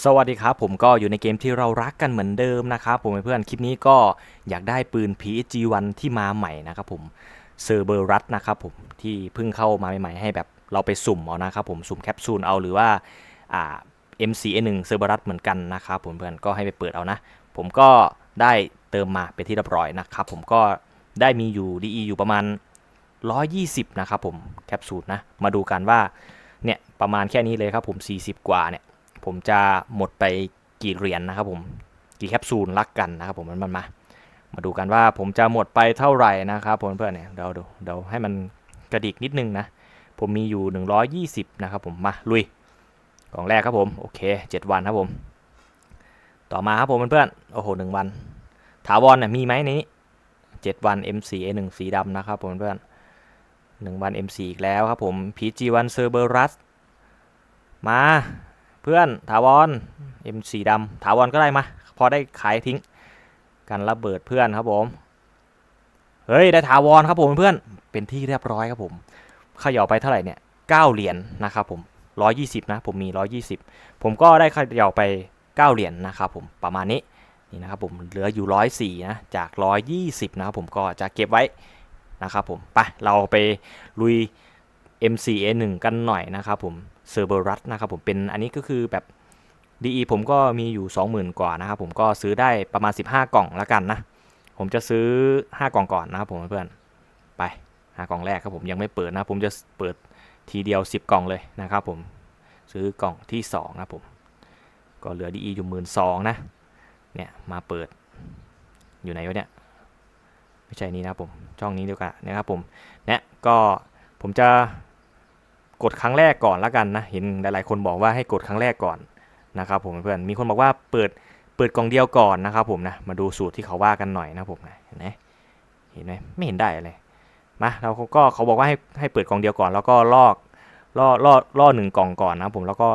สวัสดีครับผมก็อยู่ในเกมที่เรารักกันเหมือนเดิมนะครับผมเพื่อนคลิปนี้ก็อยากได้ปืน PSG1 ที่มาใหม่นะครับผมเซอร์เบอร์รัสนะครับผมที่เพิ่งเข้ามาใหม่ๆให้แบบเราไปสุ่มเอานะครับผมสุ่มแคปซูลเอาหรือว่าอ่า MCA1 เซอร์เบอร์รัสเหมือนกันนะครับผมเพื่อนก็ให้ไปเปิดเอานะ ผมก็ได้เติมมาเป็นที่เรียบร้อยนะครับผมก็ได้มีอยู่ DE อยู่ประมาณ 120 นะครับผมแคปซูลนะมาดูกันว่าเนี่ยประมาณแค่นี้เลยครับผม 40 กว่าเนี่ย ผมจะหมดไปกี่เหรียญนนะครับผมกี่แคปซูลรักกันนะครับผมมันมันมา มาดูกันว่าผมจะหมดไปเท่าไหร่นะครับเพื่อนๆเนี่ยเดี๋ยวดูเดี๋ยวให้มันกระดิกนิดนึงนะ ผมมีอยู่ 120 นะครับผมมาลุยกล่องแรกครับผมโอเค 7 วันครับผม ต่อมาครับผมเพื่อนๆโอ้โหหนึ่งวัน ถาวรเนี่ยมีไหมนี้ 7 วัน MC A1 สีดำนะครับผมเพื่อนหนึ่งวัน MC อีกแล้วครับผม PG1 Cerberus มา เพื่อนถาวร M4 ดำถาวรก็ได้มา พอได้ขายทิ้ง กันระเบิดเพื่อนครับผม เฮ้ย ได้ถาวรครับผมเพื่อน เป็นที่เรียบร้อยครับผมขย่าไปเท่าไหร่เนี่ย9เหรียญนะครับผม120นะ ผมมี120ผมก็ได้ขย่าไป9เหรียญนะครับผมประมาณนี้นี่นะครับผมเหลืออยู่104นะจาก120นะครับผมก็จะเก็บไว้นะครับผมไปเราไปลุย MCA1 กันหน่อยนะครับผมเซอร์เบอรัสนะครับผมเป็นอันนี้ก็คือแบบ DE ผมก็มีอยู่ 20,000 กว่านะครับผมก็ซื้อได้ประมาณ 15 กล่องแล้วกันนะ ผมจะซื้อ 5 กล่องก่อนนะครับผมเพื่อนไป5กล่องแรกครับผมยังไม่เปิดนะผมจะเปิดทีเดียว 10 กล่องเลยนะครับผมซื้อกล่องที่2นะผมก็เหลือ DE อยู่หมื่นสองนะเนี่ยมาเปิดอยู่ไหนวะเนี่ยไม่ใช่นี้นะผมช่องนี้เดียวกันนะครับผมเนี่ยก็ผมจะ กดครั้งแรกก่อนล้วกันนะ เห็นหลายๆ คนบอกว่าให้กดครั้งแรกก่อนนะครับผมเพื่อน มีคนบอกว่าเปิดเปิดกล่องเดียวก่อนนะครับผมนะ มาดูสูตรที่เขาว่ากันหน่อยนะผมนะเห็นไหมเห็นไหมไม่เห็นได้เลยมาเราก็เขาบอกว่าให้ให้เปิดกล่องเดียวก่อน แล้วก็ลอกล่อล่อล่อหนึ่งกล่องก่อนนะผมแล้วก็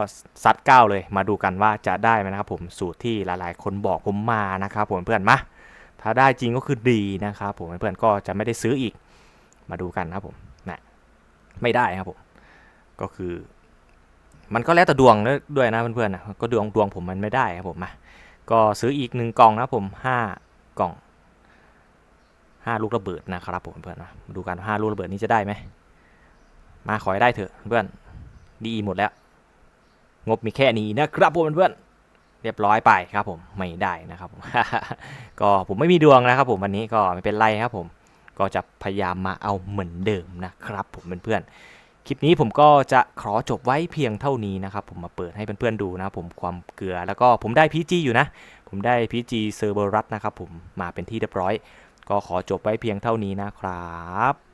ซัดเก้าเลยมาดูกันว่าจะได้ไหมนะครับผมสูตรที่หลายๆ คนบอกผมมานะครับผมเพื่อนมาถ้าได้จริงก็คือดีนะครับผมเพื่อนก็จะไม่ได้ซื้ออีกมาดูกันนะผมนะไม่ได้ครับผม ก็คือ มันก็แล้วแต่ดวงด้วยนะเพื่อนๆนะก็ดวงดวงผมมันไม่ได้ครับผมมาก็ซื้ออีกหนึ่งกล่องนะผมห้ากล่องห้าลูกระเบิดนะครับผมเพื่อนนะมาดูกันห้าลูกระเบิดนี้จะได้ไหมมาขอให้ได้เถอะเพื่อนดีหมดแล้ว งบมีแค่นี้นะครับผมเพื่อนเรียบร้อยไปครับผมไม่ได้นะครับผมก็ผมไม่มีดวงนะครับผมวันนี้ก็ไม่เป็นไรครับผมก็จะพยายามมาเอาเหมือนเดิมนะครับผมเพื่อนๆ คลิปนี้ผมก็จะขอจบไว้เพียงเท่านี้นะครับ ผมมาเปิดให้เพื่อนๆดูนะผมความเกลือแล้วก็ผมได้พีจีอยู่นะ ผมได้พีจีเซอร์เบอรัสนะครับผมมาเป็นที่เรียบร้อย ก็ขอจบไว้เพียงเท่านี้นะครับ